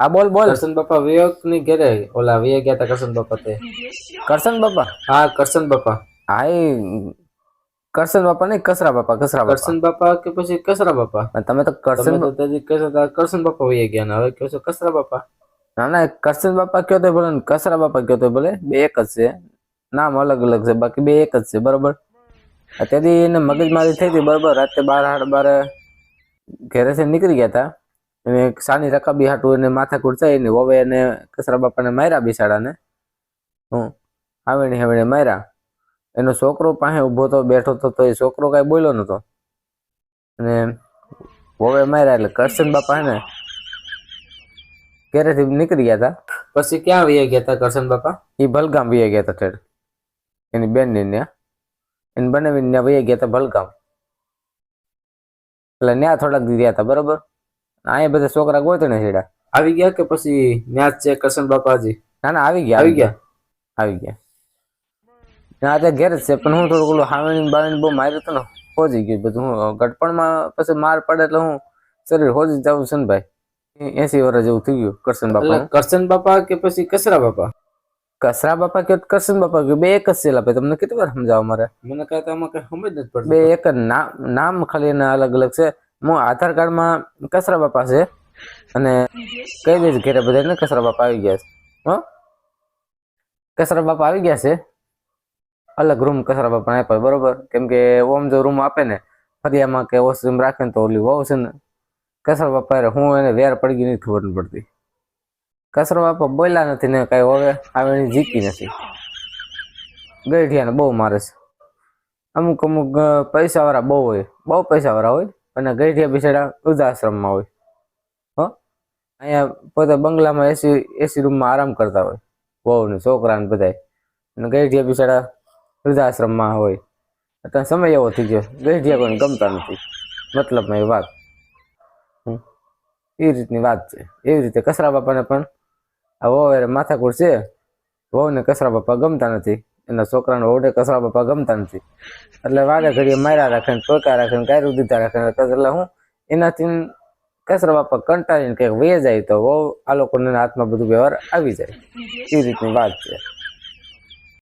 હા બોલ બોલ. કરશન બાપા વિવેકની ઘરે ઓલા વિવેક ગયા હતા કરશન બાપા તે. કરશન બાપા? હા કરશન બાપા. હા એ કરશન બાપા નહીં કસરા બાપા કસરા બાપા. કરશન બાપા કે પછી કસરા બાપા? તમે તો કરશન તેથી હતા કરશન બાપા વિવેક ગયા ને હવે કહો છો કસરા બાપા. ના ના કરશન બાપા કયો તો ભલે કસરા બાપા કયો તો ભલે બે એક જ છે. નામ અલગ અલગ છે બાકી બે એક જ છે બરોબર? અત્યારથી એને મગજમારી થઈ હતી બરોબર? રાતે બાર સાડા બાર ઘરેથી નીકળી ગયા હતા. એને એક સાની રકાબી હાટું એને માથા કુડતા એને વવે એને કસરા બાપાને માર્યા બિસાડાને. હું હાવેણી હાવેણી માર્યા. એનો છોકરો પાસે ઊભો તો બેઠો તો તો એ છોકરો કાંઈ બોલ્યો નતો અને વવે માર્યા એટલે કરશન બાપા ને ઘેરેથી નીકળી ગયા હતા પછી ક્યાં વિવેક ગયા હતા કરશન બાપા? એ ભલગામ વહી ગયા હતા ઠેર એની બેન ને ત્યાં એને બનાવીને ત્યાં વહી ગયા હતા ભલગામ. એટલે ત્યાં થોડાક દીધા હતા બરોબર? અહીંયા બધા છોકરા ગોતણે છેડા આવી ગયા કે પછી ન્યાજ છે કરશન બાપાજી? ના ના આવી ગયા આવી ગયા? આવી ગયા. ના અત્યારે ઘેર જ છે પણ હું થોડું ઓલું હાવેણી બાવેણી બહુ માર્યું હતું ને હોજી ગયું બધું હું ગટપણમાં પછી માર પડે એટલે હું શરીર હોજી જવું છે ને ભાઈ. એસી વર્ષ જેવું થઈ ગયું કરશન બાપા કરશન બાપા કે પછી કસરા બાપા? કસરા બાપા કે કરશન બાપા કે બે એક જ છે લા ભાઈ તમને કેટલી વાર સમજાવવા મારે? મને કહેતા આમાં કઈ સમજ નથી બે એક જ નામ નામ ખાલી એના અલગ અલગ છે. હું આધાર કાર્ડમાં કસરા બાપા છે અને કહી દઈશ ઘેરે બધા કસરા બાપા આવી ગયા છે. હો? કસરા બાપા આવી ગયા છે? અલગ રૂમ કસરા બાપા આપ્યો બરોબર? કેમ કે ઓમ જો રૂમ આપે ને, ફરિયામાં કે વોશરૂમ રાખે ને તો ઓલી વહુ છે ને, કસરા બાપા હું એને વેર પડી ગઈ નથી ખબર પડતી. કસરા બાપા બોલ્યા નથી ને કઈ હવે આવે જીતી નથી. ગઈઢિયાને બહુ મારે છે. અમુક અમુક પૈસા વાળા બહુ હોય. બહુ પૈસા વાળા હોય. અને ગઈઠિયા બિચારા વૃદ્ધાશ્રમમાં હોય. હો? અહીંયા પોતે બંગલામાં એસી એસી રૂમમાં આરામ કરતા હોય. વહુ છોકરાને બધાય. અને ગઈઠિયા બિચારા વૃદ્ધાશ્રમમાં હોય. અત્યારે સમય એવો થઈ ગયો. ગઈઠિયા કોઈને ગમતા નથી. મતલબમાં એ વાત. એ રીતની વાત છે. એવી રીતે કસરા બાપાને પણ આ વહુ માથાકુર છે. વહુને કસરા બાપા ગમતા નથી. એના છોકરાને વહુને કસરા બાપા ગમતા નથી. એટલે વારે ઘડીએ માર્યા રાખે ને ટોકા રાખે ને કાયરું દીધા રાખે એટલે હું એનાથી કસરા બાપા કંટાળીને કંઈક વે જાય તો આ લોકોને હાથમાં બધું વ્યવહાર આવી જાય. એ રીતની વાત છે.